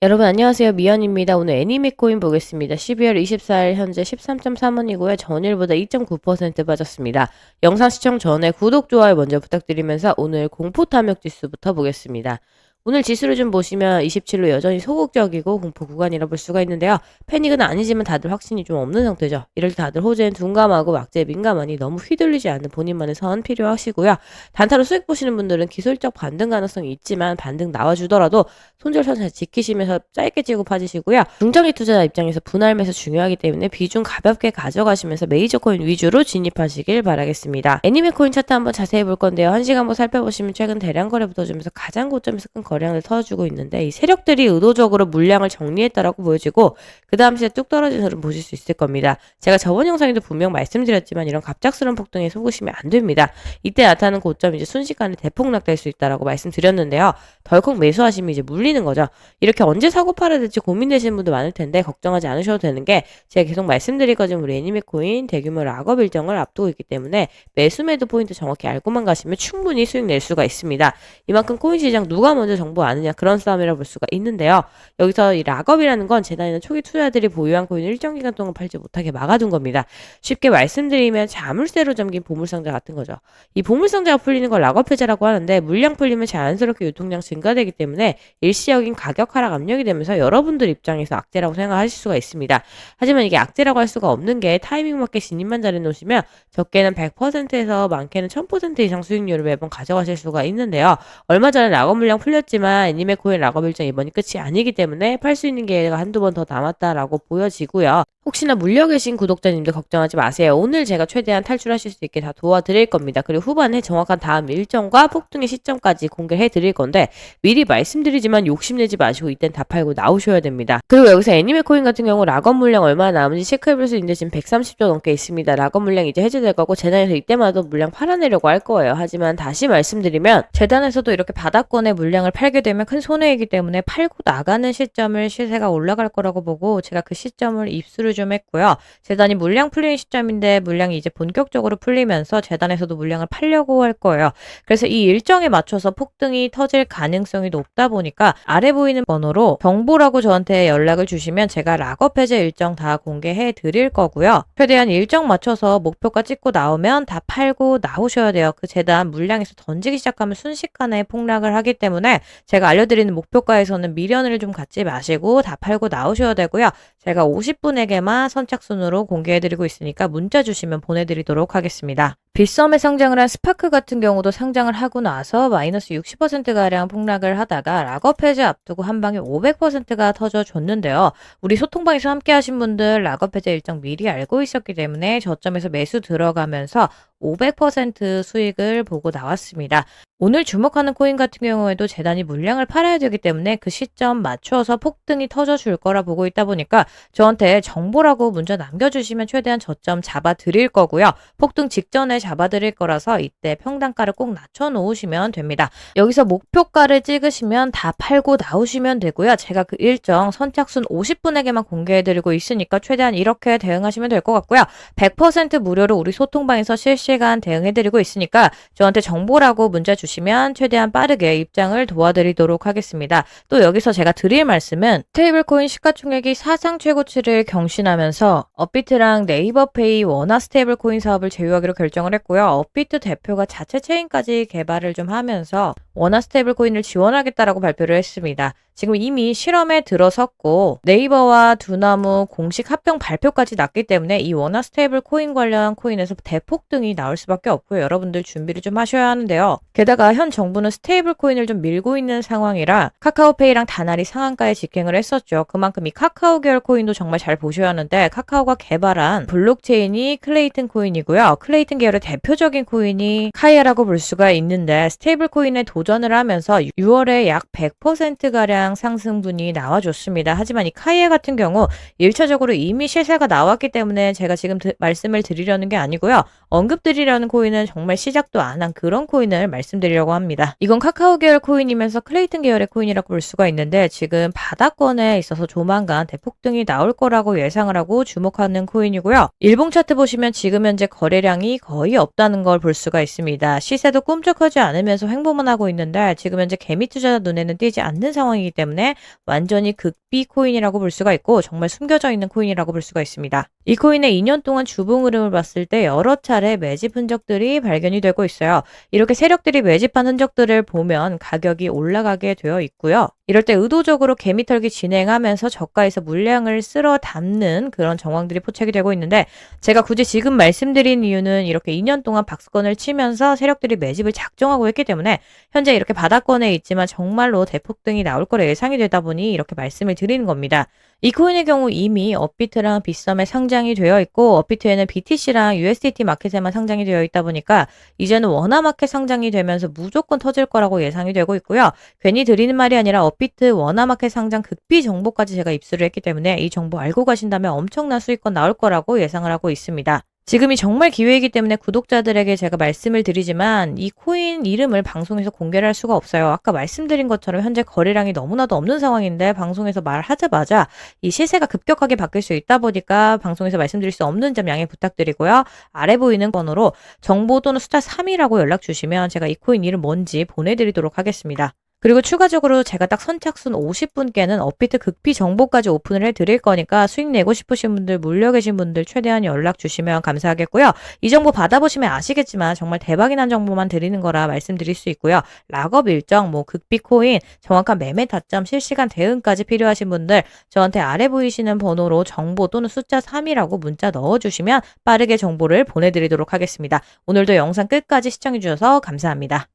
여러분 안녕하세요. 미연입니다. 오늘 애니메코인 보겠습니다. 12월 24일 현재 13.3원이고요. 전일보다 2.9% 빠졌습니다. 영상 시청 전에 구독, 좋아요 먼저 부탁드리면서 오늘 공포 탐욕 지수부터 보겠습니다. 오늘 지수를 좀 보시면 27로 여전히 소극적이고 공포 구간이라 볼 수가 있는데요. 패닉은 아니지만 다들 확신이 좀 없는 상태죠. 이럴 때 다들 호재엔 둔감하고 막제에 민감하니 너무 휘둘리지 않는 본인만의 선 필요하시고요. 단타로 수익 보시는 분들은 기술적 반등 가능성이 있지만 반등 나와주더라도 손절선 잘 지키시면서 짧게 찌고 빠지시고요. 중장기 투자자 입장에서 분할 매수 중요하기 때문에 비중 가볍게 가져가시면서 메이저 코인 위주로 진입하시길 바라겠습니다. 애니메 코인 차트 한번 자세히 볼 건데요. 한 시간 한번 살펴보시면 최근 대량 거래 붙어주면서 가장 고점에서 큰 거래량을 터주고 있는데 이 세력들이 의도적으로 물량을 정리했다라고 보여지고 그 다음 시에 뚝 떨어진 흐름 보실 수 있을 겁니다. 제가 저번 영상에도 분명 말씀드렸지만 이런 갑작스러운 폭등에 속으시면 안 됩니다. 이때 나타나는 고점 이제 순식간에 대폭락될 수 있다라고 말씀드렸는데요. 덜컥 매수하시면 이제 물리는 거죠. 이렇게 언제 사고 팔아야 될지 고민되시는 분도 많을 텐데 걱정하지 않으셔도 되는 게 제가 계속 말씀드릴 거지만 우리 애니메 코인 대규모 락업 일정을 앞두고 있기 때문에 매수 매도 포인트 정확히 알고만 가시면 충분히 수익 낼 수가 있습니다. 이만큼 코인 시장 누가 먼저 정보 아느냐 그런 싸움이라 볼 수가 있는데요. 여기서 이 락업이라는 건 재단이나 초기 투자들이 보유한 코인을 일정 기간 동안 팔지 못하게 막아둔 겁니다. 쉽게 말씀드리면 자물쇠로 잠긴 보물상자 같은 거죠. 이 보물상자가 풀리는 걸 락업 해제라고 하는데 물량 풀리면 자연스럽게 유통량 증가되기 때문에 일시적인 가격 하락 압력이 되면서 여러분들 입장에서 악재라고 생각하실 수가 있습니다. 하지만 이게 악재라고 할 수가 없는 게 타이밍 맞게 진입만 잘해 놓으시면 적게는 100%에서 많게는 1000% 이상 수익률을 매번 가져가실 수가 있는데요. 얼마 전에 락업 물량 풀렸 지만 애니메 코인 락업 일정 이번이 끝이 아니기 때문에 팔 수 있는 기회가 한두 번 더 남았다라고 보여지고요. 혹시나 물려 계신 구독자님들 걱정하지 마세요. 오늘 제가 최대한 탈출하실 수 있게 다 도와드릴 겁니다. 그리고 후반에 정확한 다음 일정과 폭등의 시점까지 공개해 드릴 건데 미리 말씀드리지만 욕심내지 마시고 이땐 다 팔고 나오셔야 됩니다. 그리고 여기서 애니메 코인 같은 경우 락업 물량 얼마나 남은지 체크해 볼 수 있는데 지금 130조 넘게 있습니다. 락업 물량 이제 해제될 거고 재단에서 이때마다 물량 팔아내려고 할 거예요. 하지만 다시 말씀드리면 재단에서도 이렇게 바닥권의 물량을 팔게 되면 큰 손해이기 때문에 팔고 나가는 시점을 시세가 올라갈 거라고 보고 제가 그 시점을 입수를 좀 했고요. 재단이 물량 풀리는 시점인데 물량이 이제 본격적으로 풀리면서 재단에서도 물량을 팔려고 할 거예요. 그래서 이 일정에 맞춰서 폭등이 터질 가능성이 높다 보니까 아래 보이는 번호로 정보라고 저한테 연락을 주시면 제가 락업 해제 일정 다 공개해 드릴 거고요. 최대한 일정 맞춰서 목표가 찍고 나오면 다 팔고 나오셔야 돼요. 그 재단 물량에서 던지기 시작하면 순식간에 폭락을 하기 때문에 제가 알려드리는 목표가에서는 미련을 좀 갖지 마시고 다 팔고 나오셔야 되고요. 제가 50분에게만 선착순으로 공개해드리고 있으니까 문자 주시면 보내드리도록 하겠습니다. 빗썸에 상장을 한 스파크 같은 경우도 상장을 하고 나서 마이너스 60%가량 폭락을 하다가 락업 해제 앞두고 한 방에 500%가 터져줬는데요. 우리 소통방에서 함께 하신 분들 락업 해제 일정 미리 알고 있었기 때문에 저점에서 매수 들어가면서 500% 수익을 보고 나왔습니다. 오늘 주목하는 코인 같은 경우에도 재단이 물량을 팔아야 되기 때문에 그 시점 맞춰서 폭등이 터져줄 거라 보고 있다 보니까 저한테 정보라고 문자 남겨주시면 최대한 저점 잡아 드릴 거고요. 폭등 직전에 잡아 드릴 거라서 이때 평단가를 꼭 낮춰 놓으시면 됩니다. 여기서 목표가를 찍으시면 다 팔고 나오시면 되고요. 제가 그 일정 선착순 50분에게만 공개해 드리고 있으니까 최대한 이렇게 대응하시면 될 것 같고요. 100% 무료로 우리 소통방에서 실시 간 대응해 드리고 있으니까 저한테 정보라고 문자 주시면 최대한 빠르게 입장을 도와드리도록 하겠습니다. 또 여기서 제가 드릴 말씀은 스테이블코인 시가총액이 사상 최고치를 경신하면서 업비트랑 네이버페이 원화 스테이블코인 사업을 제휴하기로 결정을 했고요. 업비트 대표가 자체 체인까지 개발을 좀 하면서 원화 스테이블 코인을 지원하겠다라고 발표를 했습니다. 지금 이미 실험에 들어섰고 네이버와 두나무 공식 합병 발표까지 났기 때문에 이 원화 스테이블 코인 관련 코인에서 대폭등이 나올 수밖에 없고요. 여러분들 준비를 좀 하셔야 하는데요. 게다가 현 정부는 스테이블 코인을 좀 밀고 있는 상황이라 카카오페이랑 다나리 상한가에 직행을 했었죠. 그만큼 이 카카오 계열 코인도 정말 잘 보셔야 하는데 카카오가 개발한 블록체인이 클레이튼 코인이고요. 클레이튼 계열의 대표적인 코인이 카이아라고 볼 수가 있는데 스테이블 코인에 도전을 하면서 6월에 약 100%가량 상승분이 나와줬습니다. 하지만 이 카이아 같은 경우 1차적으로 이미 시세가 나왔기 때문에 제가 지금 드- 말씀을 드리려는 게 아니고요. 언급드리려는 코인은 정말 시작도 안 한 그런 코인을 말씀 드리려고 합니다. 이건 카카오 계열 코인이면서 클레이튼 계열의 코인이라고 볼 수가 있는데 지금 바닥권에 있어서 조만간 대폭등이 나올 거라고 예상을 하고 주목하는 코인이고요. 일봉 차트 보시면 지금 현재 거래량이 거의 없다는 걸 볼 수가 있습니다. 시세도 꿈쩍하지 않으면서 횡보만 하고 있는데 지금 현재 개미 투자자 눈에는 띄지 않는 상황이기 때문에 완전히 극비 코인이라고 볼 수가 있고 정말 숨겨져 있는 코인이라고 볼 수가 있습니다. 이 코인의 2년 동안 주봉 흐름을 봤을 때 여러 차례 매집 흔적들이 발견이 되고 있어요. 이렇게 세력들이 매집한 흔적들을 보면 가격이 올라가게 되어 있고요. 이럴 때 의도적으로 개미털기 진행하면서 저가에서 물량을 쓸어 담는 그런 정황들이 포착이 되고 있는데 제가 굳이 지금 말씀드린 이유는 이렇게 2년 동안 박스권을 치면서 세력들이 매집을 작정하고 했기 때문에 현재 이렇게 바닥권에 있지만 정말로 대폭등이 나올 거라 예상이 되다 보니 이렇게 말씀을 드리는 겁니다. 이 코인의 경우 이미 업비트랑 빗썸에 상장이 되어 있고 업비트에는 BTC랑 USDT 마켓에만 상장이 되어 있다 보니까 이제는 원화 마켓 상장이 되면서 무조건 터질 거라고 예상이 되고 있고요. 괜히 드리는 말이 아니라 업비트 원화 마켓 상장 극비 정보까지 제가 입수를 했기 때문에 이 정보 알고 가신다면 엄청난 수익권 나올 거라고 예상을 하고 있습니다. 지금이 정말 기회이기 때문에 구독자들에게 제가 말씀을 드리지만 이 코인 이름을 방송에서 공개를 할 수가 없어요. 아까 말씀드린 것처럼 현재 거래량이 너무나도 없는 상황인데 방송에서 말하자마자 이 시세가 급격하게 바뀔 수 있다 보니까 방송에서 말씀드릴 수 없는 점 양해 부탁드리고요. 아래 보이는 번호로 정보 또는 숫자 3이라고 연락 주시면 제가 이 코인 이름 뭔지 보내드리도록 하겠습니다. 그리고 추가적으로 제가 딱 선착순 50분께는 업비트 극비 정보까지 오픈을 해드릴 거니까 수익 내고 싶으신 분들, 물려 계신 분들 최대한 연락 주시면 감사하겠고요. 이 정보 받아보시면 아시겠지만 정말 대박이 난 정보만 드리는 거라 말씀드릴 수 있고요. 락업 일정, 뭐 극비 코인, 정확한 매매 타점, 실시간 대응까지 필요하신 분들 저한테 아래 보이시는 번호로 정보 또는 숫자 3이라고 문자 넣어주시면 빠르게 정보를 보내드리도록 하겠습니다. 오늘도 영상 끝까지 시청해주셔서 감사합니다.